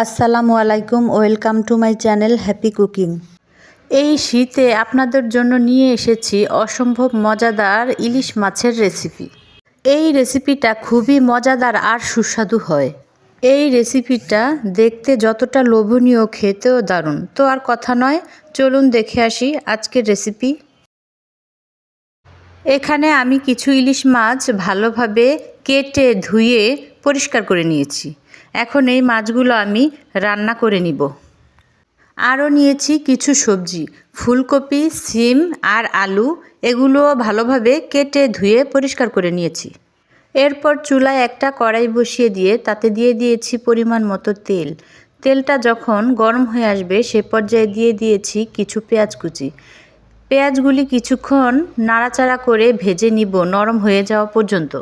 আসসালামু আলাইকুম, welcome to my channel happy cooking. এই শীতে আপনাদের জন্য নিয়ে এসেছি অসম্ভব মজাদার ইলিশ মাছের রেসিপি। এই রেসিপিটা খুবই মজাদার আর সুস্বাদু হয়। এই রেসিপিটা দেখতে যতটা লোভনীয়, খেতেও দারুণ। তো আর কথা নয়, চলুন দেখে আসি আজকের রেসিপি। এখানে আমি কিছু ইলিশ মাছ ভালোভাবে কেটে ধুয়ে পরিষ্কার করে নিয়েছি। এখন এই মাছগুলো আমি রান্না করে নিব। আরও নিয়েছি কিছু সবজি, ফুলকপি, সিম আর আলু, এগুলোও ভালোভাবে কেটে ধুয়ে পরিষ্কার করে নিয়েছি। এরপর চুলায় একটা কড়াই বসিয়ে দিয়ে তাতে দিয়ে দিয়েছি পরিমাণ মতো তেল। তেলটা যখন গরম হয়ে আসবে সে পর্যায়ে দিয়ে দিয়েছি কিছু পেঁয়াজ কুচি। পেঁয়াজগুলি কিছুক্ষণ নাড়াচাড়া করে ভেজে নিব নরম হয়ে যাওয়া পর্যন্ত।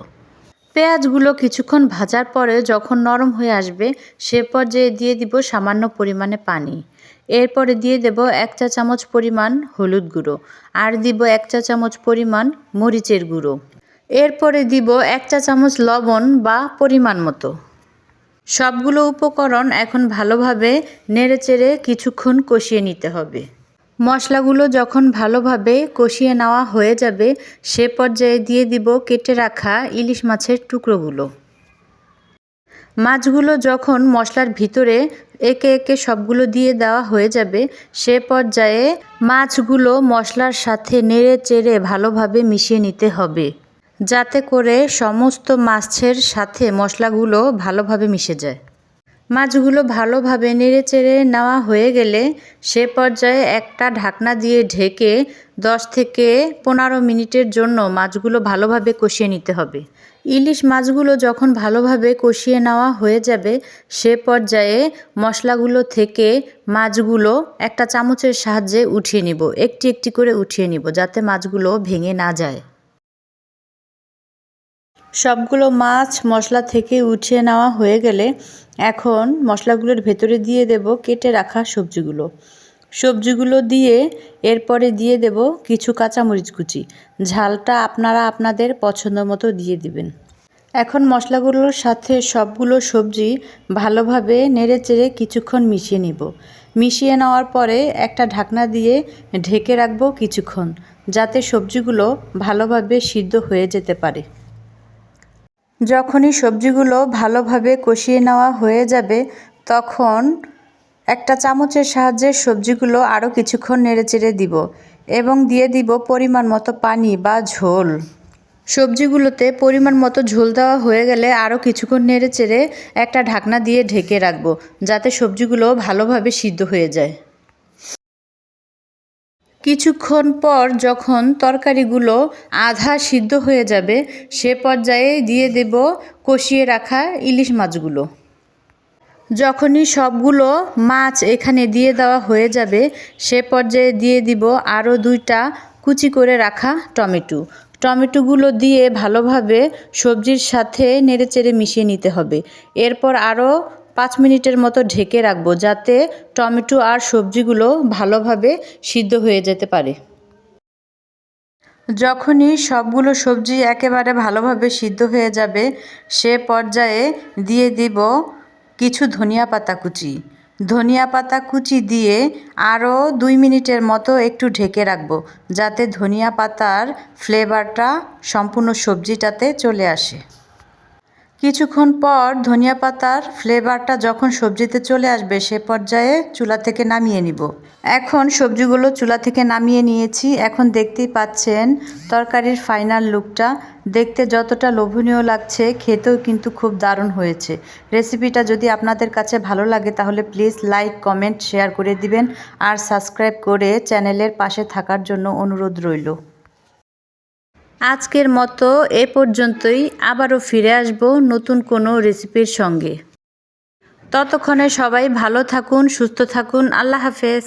পেঁয়াজগুলো কিছুক্ষণ ভাজার পরে যখন নরম হয়ে আসবে, সে পর্যায়ে দিয়ে দিব সামান্য পরিমাণে পানি। এরপরে দিয়ে দেব এক চা চামচ পরিমাণ হলুদ গুঁড়ো আর দিব এক চা চামচ পরিমাণ মরিচের গুঁড়ো। এরপরে দিব এক চা চামচ লবণ বা পরিমাণ মতো। সবগুলো উপকরণ এখন ভালোভাবে নেড়েচেড়ে কিছুক্ষণ কষিয়ে নিতে হবে। মশলাগুলো যখন ভালোভাবে কষিয়ে নেওয়া হয়ে যাবে, সে পর্যায়ে দিয়ে দিব কেটে রাখা ইলিশ মাছের টুকরোগুলো। মাছগুলো যখন মশলার ভিতরে একে একে সবগুলো দিয়ে দেওয়া হয়ে যাবে, সে পর্যায়ে মাছগুলো মশলার সাথে নেড়ে চেড়ে ভালোভাবে মিশিয়ে নিতে হবে, যাতে করে সমস্ত মাছের সাথে মশলাগুলো ভালোভাবে মিশে যায়। মাছগুলো ভালোভাবে নেড়েচেড়ে নেওয়া হয়ে গেলে সে পর্যায়ে একটা ঢাকনা দিয়ে ঢেকে দশ থেকে পনেরো মিনিটের জন্য মাছগুলো ভালোভাবে কষিয়ে নিতে হবে। ইলিশ মাছগুলো যখন ভালোভাবে কষিয়ে নেওয়া হয়ে যাবে, সে পর্যায়ে মশলাগুলো থেকে মাছগুলো একটা চামচের সাহায্যে উঠিয়ে নিব, একটি একটি করে উঠিয়ে নিব যাতে মাছগুলো ভেঙে না যায়। সবগুলো মাছ মশলা থেকে উঠিয়ে নেওয়া হয়ে গেলে এখন মশলাগুলোর ভেতরে দিয়ে দেব কেটে রাখা সবজিগুলো। সবজিগুলো দিয়ে এরপরে দিয়ে দেব কিছু কাঁচামরিচ কুচি। ঝালটা আপনারা আপনাদের পছন্দ মতো দিয়ে দিবেন। এখন মশলাগুলোর সাথে সবগুলো সবজি ভালোভাবে নেড়ে চেড়ে কিছুক্ষণ মিশিয়ে নিব। মিশিয়ে নেওয়ার পরে একটা ঢাকনা দিয়ে ঢেকে রাখব কিছুক্ষণ, যাতে সবজিগুলো ভালোভাবে সিদ্ধ হয়ে যেতে পারে। যখনই সবজিগুলো ভালোভাবে কষিয়ে নেওয়া হয়ে যাবে, তখন একটা চামচের সাহায্যে সবজিগুলো আরও কিছুক্ষণ নেড়েচেড়ে দিব এবং দিয়ে দিব পরিমাণ মতো পানি বা ঝোল। সবজিগুলোতে পরিমাণ মতো ঝোল দেওয়া হয়ে গেলে আরও কিছুক্ষণ নেড়ে চেড়ে একটা ঢাকনা দিয়ে ঢেকে রাখব, যাতে সবজিগুলো ভালোভাবে সিদ্ধ হয়ে যায়। কিছুক্ষণ পর যখন তরকারিগুলো আধা সিদ্ধ হয়ে যাবে, সে পর্যায়ে দিয়ে দেব কষিয়ে রাখা ইলিশ মাছগুলো। যখনই সবগুলো মাছ এখানে দিয়ে দেওয়া হয়ে যাবে, সে পর্যায়ে দিয়ে দিব আরও দুইটা কুচি করে রাখা টমেটো। টমেটোগুলো দিয়ে ভালোভাবে সবজির সাথে নেড়েচেড়ে মিশিয়ে নিতে হবে। এরপর আরও পাঁচ মিনিটের মতো ঢেকে রাখব যাতে টমেটো আর সবজিগুলো ভালোভাবে সিদ্ধ হয়ে যেতে পারে। যখনই সবগুলো সবজি একেবারে ভালোভাবে সিদ্ধ হয়ে যাবে, সে পর্যায়ে দিয়ে দিব কিছু ধনিয়া পাতা কুচি। ধনিয়া পাতা কুচি দিয়ে আরও দুই মিনিটের মতো একটু ঢেকে রাখব যাতে ধনিয়া পাতার ফ্লেভারটা সম্পূর্ণ সবজিটাতে চলে আসে। কিছুক্ষণ পর ধনিয়া পাতার ফ্লেভারটা যখন সবজিতে চলে আসবে, সে পর্যায়ে চুলা থেকে নামিয়ে নিব। এখন সবজিগুলো চুলা থেকে নামিয়ে নিয়েছি। এখন দেখতেই পাচ্ছেন তরকারির ফাইনাল লুকটা দেখতে যতটা লোভনীয় লাগছে, খেতেও কিন্তু খুব দারুণ হয়েছে। রেসিপিটা যদি আপনাদের কাছে ভালো লাগে, তাহলে প্লিজ লাইক কমেন্ট শেয়ার করে দিবেন। আর সাবস্ক্রাইব করে চ্যানেলের পাশে থাকার জন্য অনুরোধ রইল। আজকের মতো এ পর্যন্তই। আবারও ফিরে আসব নতুন কোনো রেসিপির সঙ্গে। ততক্ষণে সবাই ভালো থাকুন, সুস্থ থাকুন। আল্লাহ হাফেজ।